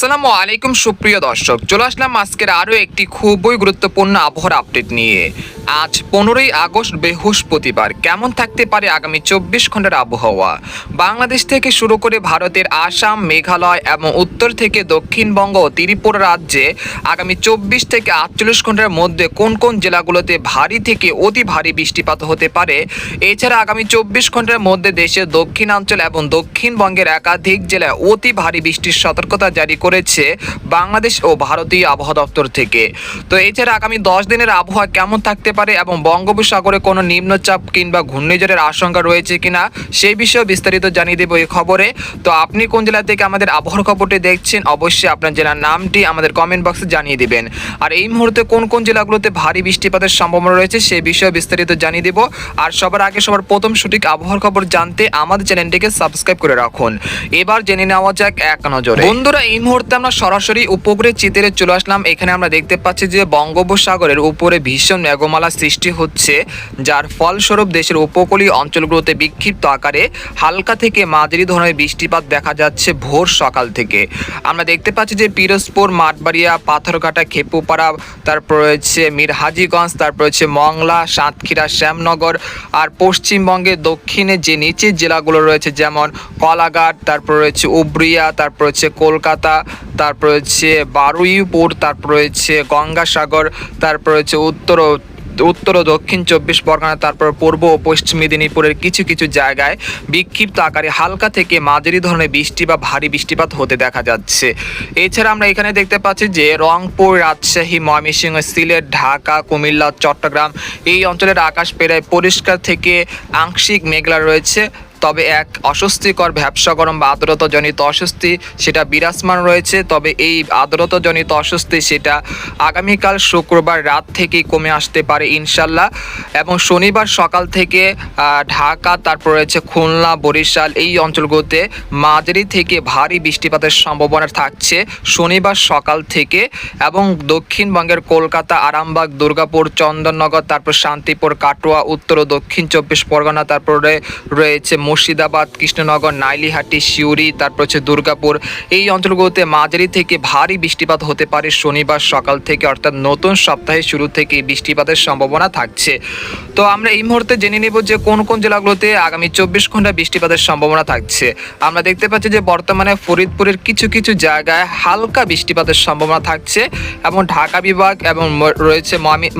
আসসালামু আলাইকুম সুপ্রিয় দর্শক চলে আসলাম আজকের আরও একটি খুবই গুরুত্বপূর্ণ আবহাওয়ার আপডেট নিয়ে। আজ পনেরোই আগস্ট বৃহস্পতিবার। কেমন থাকতে পারে আগামী চব্বিশ ঘণ্টার আবহাওয়া? বাংলাদেশ থেকে শুরু করে ভারতের আসাম, মেঘালয় এবং উত্তর থেকে দক্ষিণবঙ্গ ও ত্রিপুরা রাজ্যে আগামী চব্বিশ থেকে আটচল্লিশ ঘণ্টার মধ্যে কোন কোন জেলাগুলোতে ভারী থেকে অতি ভারী বৃষ্টিপাত হতে পারে? এছাড়া আগামী চব্বিশ ঘণ্টার মধ্যে দেশের দক্ষিণাঞ্চল এবং দক্ষিণবঙ্গের একাধিক জেলায় অতি ভারী বৃষ্টির সতর্কতা জারি করেছে বাংলাদেশ ও ভারতীয় আবহাওয়া দপ্তর থেকে। তো এছাড়া আগামী দশ দিনের আবহাওয়া কেমন থাকতে পারে এবং বঙ্গোপসাগরে কোনো নিম্নচাপ কিংবা ঘূর্ণিঝড়ের আশঙ্কা রয়েছে কিনা সেই বিষয়ে বিস্তারিত জানিয়ে দেবো এই খবরে। তো আপনি কোন জেলা থেকে আমাদের আবহাওয়ার খবরটি দেখছেন, অবশ্যই আপনার জেলার নামটি আমাদের কমেন্ট বক্সে জানিয়ে দিবেন। আর এই মুহূর্তে কোন কোন জেলাগুলোতে ভারী বৃষ্টিপাতের সম্ভাবনা রয়েছে সেই বিষয়ে বিস্তারিত জানিয়ে দেব। আর সবার আগে সবার প্রথম সঠিক আবহাওয়ার খবর জানতে আমাদের চ্যানেলটিকে সাবস্ক্রাইব করে রাখুন। এবার জেনে নেওয়া যাক এক নজরে। বন্ধুরা, এই মুহূর্তে আমরা সরাসরি উপগ্রহের চিত্রে চলে আসলাম। এখানে আমরা দেখতে পাচ্ছি যে বঙ্গোপসাগরের উপরে ভীষণ মেঘমালা সৃষ্টি হচ্ছে, যার ফলস্বরূপ দেশের উপকূলীয় অঞ্চলগুলোতে বিক্ষিপ্ত আকারে হালকা থেকে মাঝারি ধরনের বৃষ্টিপাত দেখা যাচ্ছে ভোর সকাল থেকে। আমরা দেখতে পাচ্ছি যে পিরোজপুর, মাঠবাড়িয়া, পাথরঘাটা, খেপুপাড়া, তারপর রয়েছে মিরহাজিগঞ্জ, তারপর রয়েছে মংলা, সাতক্ষীরা, শ্যামনগর আর পশ্চিমবঙ্গের দক্ষিণে যে নিচের জেলাগুলো রয়েছে যেমন কলাঘাট, তারপর রয়েছে উবরিয়া তারপর রয়েছে কলকাতা, তারপর রয়েছে বারুইপুর, তারপর রয়েছে গঙ্গাসাগর, তারপর রয়েছে উত্তর উত্তর ও দক্ষিণ চব্বিশ পরগনা, তারপর পূর্ব ও পশ্চিম মেদিনীপুরের কিছু কিছু জায়গায় বিক্ষিপ্ত আকারে হালকা থেকে মাঝারি ধরনের বৃষ্টি বা ভারী বৃষ্টিপাত হতে দেখা যাচ্ছে। এছাড়া আমরা এখানে দেখতে পাচ্ছি যে রংপুর, রাজশাহী, ময়মনসিংহ, সিলেট, ঢাকা, কুমিল্লা, চট্টগ্রাম এই অঞ্চলের আকাশ প্রায় পরিষ্কার থেকে আংশিক মেঘলা রয়েছে। তবে এক অস্বস্তিকর ভ্যাবসা গরম বা আর্দ্রতাজনিত অস্বস্তি, সেটা বিরাজমান রয়েছে। তবে এই আর্দ্রতাজনিত অস্বস্তি, সেটা আগামীকাল শুক্রবার রাত থেকেই কমে আসতে পারে ইনশাল্লাহ। এবং শনিবার সকাল থেকে ঢাকা, তারপর রয়েছে খুলনা, বরিশাল, এই অঞ্চলগুলোতে মাঝারি থেকে ভারী বৃষ্টিপাতের সম্ভাবনা থাকছে শনিবার সকাল থেকে। এবং দক্ষিণবঙ্গের কলকাতা, আরামবাগ, দুর্গাপুর, চন্দননগর, তারপর শান্তিপুর, কাটোয়া, উত্তর ও দক্ষিণ চব্বিশ পরগনা, তারপরে রয়েছে মুর্শিদাবাদ, কৃষ্ণনগর, নাইলিহাটি, সিউড়ি, তারপর হচ্ছে দুর্গাপুর। এই অঞ্চলগুলোতে মাঝারি থেকে ভারী বৃষ্টিপাত হতে পারে শনিবার সকাল থেকে, অর্থাৎ নতুন সপ্তাহের শুরু থেকে বৃষ্টিপাতের সম্ভাবনা থাকছে। তো আমরা এই মুহূর্তে জেনে নেব যে কোন কোন জেলাগুলোতে আগামী চব্বিশ ঘণ্টা বৃষ্টিপাতের সম্ভাবনা থাকছে। আমরা দেখতে পাচ্ছি যে বর্তমানে ফরিদপুরের কিছু কিছু জায়গায় হালকা বৃষ্টিপাতের সম্ভাবনা থাকছে এবং ঢাকা বিভাগ এবং রয়েছে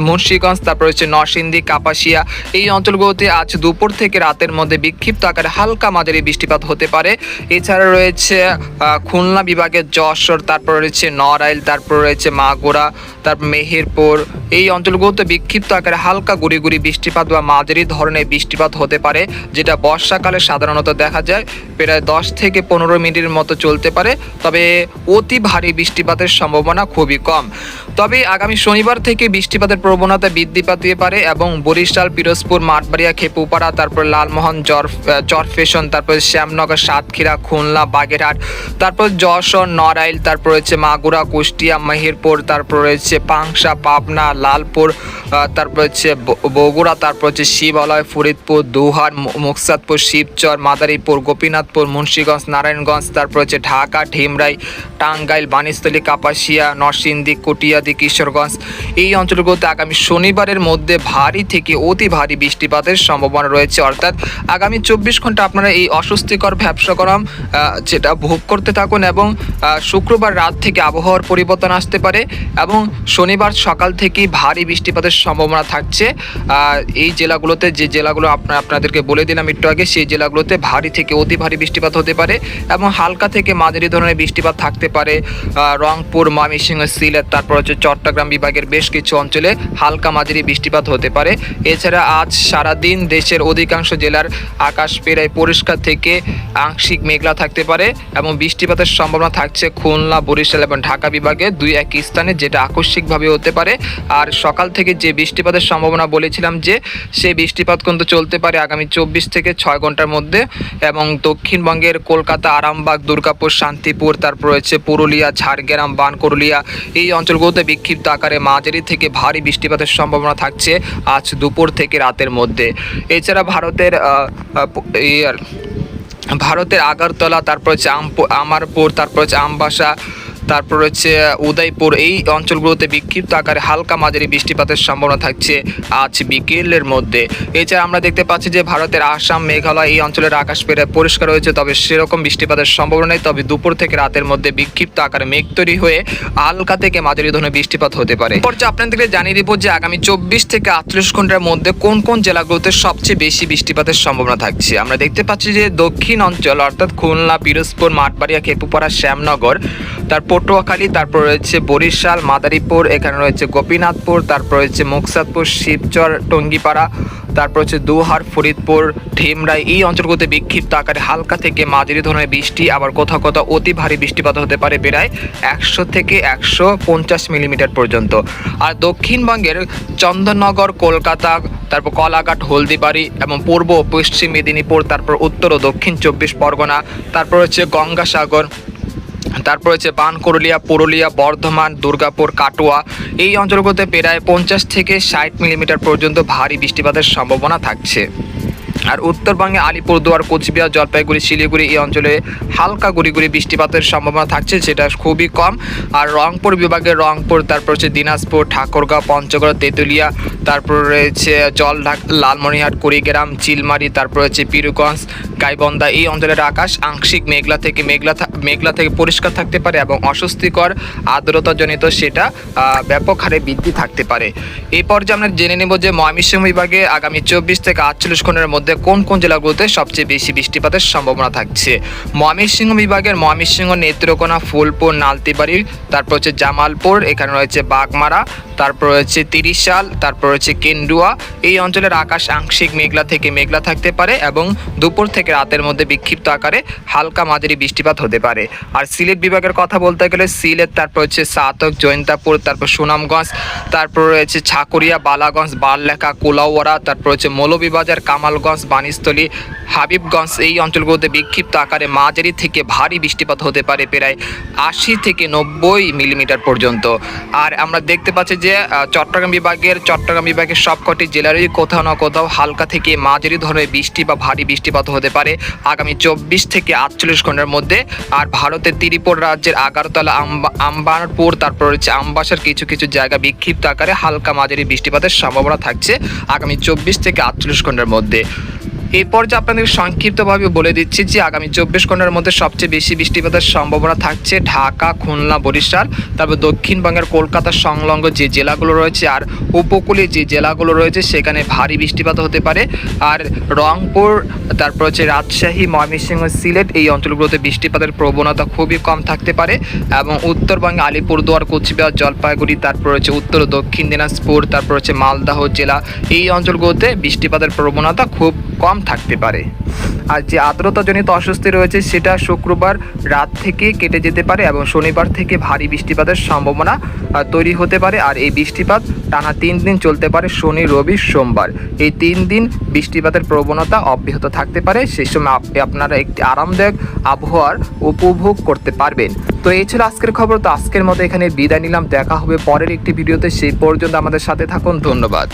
মুন্সিগঞ্জ, তারপর রয়েছে নরসিংদী, কাপাসিয়া। এই অঞ্চলগুলোতে আজ দুপুর থেকে রাতের মধ্যে বিক্ষিপ্ত আকারে হালকা মাঝারি বৃষ্টিপাত হতে পারে। এছাড়া রয়েছে খুলনা বিভাগের যশোর, তারপর রয়েছে নড়াইল, তারপর রয়েছে মাগুরা, তারপর মেহেরপুর। এই অঞ্চলগুলোতে বিক্ষিপ্ত আকারে হালকা গুড়ি গুড়ি বৃষ্টিপাত বা মাঝারি ধরনের বৃষ্টিপাত হতে পারে, যেটা বর্ষাকালে সাধারণত দেখা যায়, প্রায় দশ থেকে পনেরো মিনিটের মতো চলতে পারে। তবে অতি ভারী বৃষ্টিপাতের সম্ভাবনা খুবই কম। তবে আগামী শনিবার থেকে বৃষ্টিপাতের প্রবণতা বৃদ্ধি পাতে পারে এবং বরিশাল, পিরোজপুর, মাঠবাড়িয়া, খেপুপাড়া, তারপর লালমোহন জর চরফেশন তারপর শ্যামনগর, সাতক্ষীরা, খুলনা, বাগেরহাট, তারপর যশোর, নড়াইল, তারপর রয়েছে মাগুরা, কুষ্টিয়া, মেহেরপুর, তারপর রয়েছে পাংশা, পাবনা, লালপুর তারপর হচ্ছে বগুড়া, তারপর হচ্ছে শিবালয়, ফরিদপুর, দুহার মুকসাদপুর, শিবচর, মাদারীপুর, গোপীনাথপুর, মুন্সীগঞ্জ, নারায়ণগঞ্জ, তারপর হচ্ছে ঢাকা, ঢিমরাই, টাঙ্গাইল বানিস্থলী কাপাসিয়া, নরসিংদী, কটিয়াদি, কিশোরগঞ্জ। এই অঞ্চলগুলোতে আগামী শনিবারের মধ্যে ভারী থেকে অতি ভারী বৃষ্টিপাতের সম্ভাবনা রয়েছে। অর্থাৎ আগামী চব্বিশ ঘণ্টা আপনারা এই অস্বস্তিকর ব্যবসা গরম যেটা ভোগ করতে থাকুন এবং শুক্রবার রাত থেকে আবহাওয়ার পরিবর্তন আসতে পারে এবং শনিবার সকাল থেকেই ভারী বৃষ্টিপাতের সম্ভাবনা থাকছে। এই জেলাগুলোতে যে জেলাগুলো আপনা- আপনাদেরকে বলে দিলাম একটু আগে, সেই জেলাগুলোতে ভারী থেকে অতি ভারী বৃষ্টিপাত হতে পারে এবং হালকা থেকে মাঝারি ধরনের বৃষ্টিপাত থাকতে পারে। রংপুর, ময়মনসিংহ, সিলেট, তারপর হচ্ছে চট্টগ্রাম বিভাগের বেশ কিছু অঞ্চলে হালকা মাঝারি বৃষ্টিপাত হতে পারে। এছাড়া আজ সারাদিন দেশের অধিকাংশ জেলার আকাশ প্রায় পরিষ্কার থেকে আংশিক মেঘলা থাকতে পারে এবং বৃষ্টিপাতের সম্ভাবনা থাকছে খুলনা, বরিশাল এবং ঢাকা বিভাগে দুই এক স্থানে, যেটা আকস্মিকভাবে হতে পারে। আর সকাল থেকে যে বৃষ্টিপাতের সম্ভাবনা বলেছিলাম যে, সেই বৃষ্টিপাত কিন্তু চলতে পারে আগামী চব্বিশ থেকে ছয় ঘণ্টার মধ্যে এবং দক্ষিণবঙ্গের কলকাতা, আরামবাগ, দুর্গাপুর, শান্তিপুর, তারপর রয়েছে পুরুলিয়া, ঝাড়গ্রাম বানকরুলিয়া এই অঞ্চলগুলোতে বিক্ষিপ্ত আকারে মাঝারি থেকে ভারী বৃষ্টিপাতের সম্ভাবনা থাকছে আজ দুপুর থেকে রাতের মধ্যে। এছাড়া ভারতের ভারতের আগরতলা তারপর হচ্ছে আমারপুর তারপর হচ্ছে আমবাসা তারপর রয়েছে উদয়পুর। এই অঞ্চলগুলোতে বিক্ষিপ্ত আকারে হালকা মাঝারি বৃষ্টিপাতের সম্ভাবনা থাকছে আজ বিকেলের মধ্যে। এছাড়া আমরা দেখতে পাচ্ছি যে ভারতের আসাম, মেঘালয় এই অঞ্চলের আকাশ পেরে পরিষ্কার হয়েছে তবে সেরকম বৃষ্টিপাতের সম্ভাবনা নেই। তবে দুপুর থেকে রাতের মধ্যে বিক্ষিপ্ত আকারে মেঘ তৈরি হয়ে হালকা থেকে মাঝারি ধরনের বৃষ্টিপাত হতে পারে। পর্যায়ে আপনাদেরকে জানিয়ে দিব যে আগামী চব্বিশ থেকে আটত্রিশ ঘণ্টার মধ্যে কোন কোন জেলাগুলোতে সবচেয়ে বেশি বৃষ্টিপাতের সম্ভাবনা থাকছে? আমরা দেখতে পাচ্ছি যে দক্ষিণ অঞ্চল, অর্থাৎ খুলনা, পিরোজপুর, মাঠবাড়িয়া খেপুপাড়া শ্যামনগর তার পটুয়াখালী, তারপর রয়েছে বরিশাল, মাদারীপুর, এখানে রয়েছে গোপীনাথপুর, তারপর রয়েছে মুকসাদপুর, শিবচর, টঙ্গিপাড়া, তারপর হচ্ছে দুহার, ফরিদপুর, ঢিমরাই। এই অঞ্চলগুলোতে বিক্ষিপ্ত আকারে হালকা থেকে মাঝারি ধরনের বৃষ্টি, আবার কোথাও কোথাও অতি ভারী বৃষ্টিপাত হতে পারে প্রায় একশো থেকে একশো পঞ্চাশ মিলিমিটার পর্যন্ত। আর দক্ষিণবঙ্গের চন্দননগর, কলকাতা, তারপর কলাঘাট, হলদিবাড়ি এবং পূর্ব পশ্চিম মেদিনীপুর, তারপর উত্তর ও দক্ষিণ চব্বিশ পরগনা, তারপর হচ্ছে গঙ্গাসাগর তারপর হচ্ছে বানকরুলিয়া পুরুলিয়া, বর্ধমান, দুর্গাপুর, কাটোয়া এই অঞ্চলগুলোতে প্রায় পঞ্চাশ থেকে ষাট মিলিমিটার পর্যন্ত ভারী বৃষ্টিপাতের সম্ভাবনা থাকছে। আর উত্তরবঙ্গে আলিপুরদুয়ার কোচবিহার, জলপাইগুড়ি, শিলিগুড়ি এই অঞ্চলে হালকা গুড়ি গুড়ি বৃষ্টিপাতের সম্ভাবনা থাকছে, সেটা খুবই কম। আর রংপুর বিভাগে রংপুর, তারপর হচ্ছে দিনাজপুর, ঠাকুরগাঁও, পঞ্চগড়, তেঁতুলিয়া, তারপর রয়েছে জলঢাক লালমনিহাট কুড়িগ্রাম, চিলমারি, তারপর হচ্ছে পীরগঞ্জ, গাইবন্ধা এই অঞ্চলের আকাশ আংশিক মেঘলা থেকে মেঘলা মেঘলা থেকে পরিষ্কার থাকতে পারে এবং অস্বস্তিকর আর্দ্রতাজনিত সেটা ব্যাপক হারে বৃদ্ধি থাকতে পারে। এই পর্যায়ে আমরা জেনে নেব যে ময়মনসিংহ বিভাগে আগামী চব্বিশ থেকে আটচল্লিশ ঘণ্টার মধ্যে কোন কোন জেলাগুলোতে সবচেয়ে বেশি বৃষ্টিপাতের সম্ভাবনা থাকছে? ময়মনসিংহ বিভাগের ময়মনসিংহ, নেত্রকোনা, ফুলপুর, নালতিবাড়ি, তারপর হচ্ছে জামালপুর, এখানে রয়েছে বাগমারা, তারপর রয়েছে তিরিশাল, তারপর রয়েছে কেন্ডুয়া এই অঞ্চলের আকাশ আংশিক মেঘলা থেকে মেঘলা থাকতে পারে এবং দুপুর থেকে রাতের মধ্যে বিক্ষিপ্ত আকারে হালকা মাঝারি বৃষ্টিপাত হতে পারে। আর সিলেট বিভাগের কথা বলতে গেলে সিলেট, তারপর হচ্ছে সাতক, জৈন্তাপুর, তারপর সুনামগঞ্জ, তারপর রয়েছে ছাকুরিয়া বালাগঞ্জ, বারলেখা কুলাউড়া তারপর হচ্ছে মৌলভীবাজার, কামালগঞ্জ বানিস্থলী হাবিবগঞ্জ এই অঞ্চলগুলোতে বিক্ষিপ্ত আকারে মাঝারি থেকে ভারী বৃষ্টিপাত হতে পারে প্রায় আশি থেকে নব্বই মিলিমিটার পর্যন্ত। আর আমরা দেখতে পাচ্ছি যে চট্টগ্রাম বিভাগের চট্টগ্রাম বিভাগের সবকটি জেলারই কোথাও না কোথাও হালকা থেকে মাঝারি ধরনের বৃষ্টি বা ভারী বৃষ্টিপাত হতে পারে আগামী চব্বিশ থেকে আটচল্লিশ ঘণ্টার মধ্যে। আর ভারতের ত্রিপুর রাজ্যের আগারতলা আম্বা- আম্বারপুর তারপর রয়েছে আমবাসার কিছু কিছু জায়গা বিক্ষিপ্ত আকারে হালকা মাঝারি বৃষ্টিপাতের সম্ভাবনা থাকছে আগামী চব্বিশ থেকে আটচল্লিশ ঘণ্টার মধ্যে। এই পর্যায়ে আপনাদের সংক্ষিপ্তভাবে বলে দিচ্ছি যে আগামী চব্বিশ ঘণ্টার মধ্যে সবচেয়ে বেশি বৃষ্টিপাতের সম্ভাবনা থাকছে ঢাকা, খুলনা, বরিশাল, তারপর দক্ষিণবঙ্গের কলকাতা সংলগ্ন যে জেলাগুলো রয়েছে আর উপকূলে যে জেলাগুলো রয়েছে সেখানে ভারী বৃষ্টিপাত হতে পারে। আর রংপুর, তারপর হচ্ছে রাজশাহী, ময়মনসিংহ, সিলেট এই অঞ্চলগুলোতে বৃষ্টিপাতের প্রবণতা খুবই কম থাকতে পারে এবং উত্তরবঙ্গে আলিপুরদুয়ার, কোচবিহার, জলপাইগুড়ি, তারপর হচ্ছে উত্তর ও দক্ষিণ দিনাজপুর, তারপর হচ্ছে মালদাহ জেলা এই অঞ্চলগুলোতে বৃষ্টিপাতের প্রবণতা খুব কম থাকতে পারে। আর যে আর্দ্রতাজনিত অস্বস্তি রয়েছে, সেটা শুক্রবার রাত থেকে কেটে যেতে পারে এবং শনিবার থেকে ভারী বৃষ্টিপাতের সম্ভাবনা তৈরি হতে পারে। আর এই বৃষ্টিপাত টানা তিন দিন চলতে পারে, শনি, রবি, সোমবার। এই তিন দিন বৃষ্টিপাতের প্রবণতা অব্যাহত থাকতে পারে। সেই সময় আপ- আপনারা একটি আরামদায়ক আবহাওয়ার উপভোগ করতে পারবেন। তো এই ছিল আজকের খবর। তো আজকের মতো এখানে বিদায় নিলাম। দেখা হবে পরের একটি ভিডিওতে। সেই পর্যন্ত আমাদের সাথে থাকুন। ধন্যবাদ।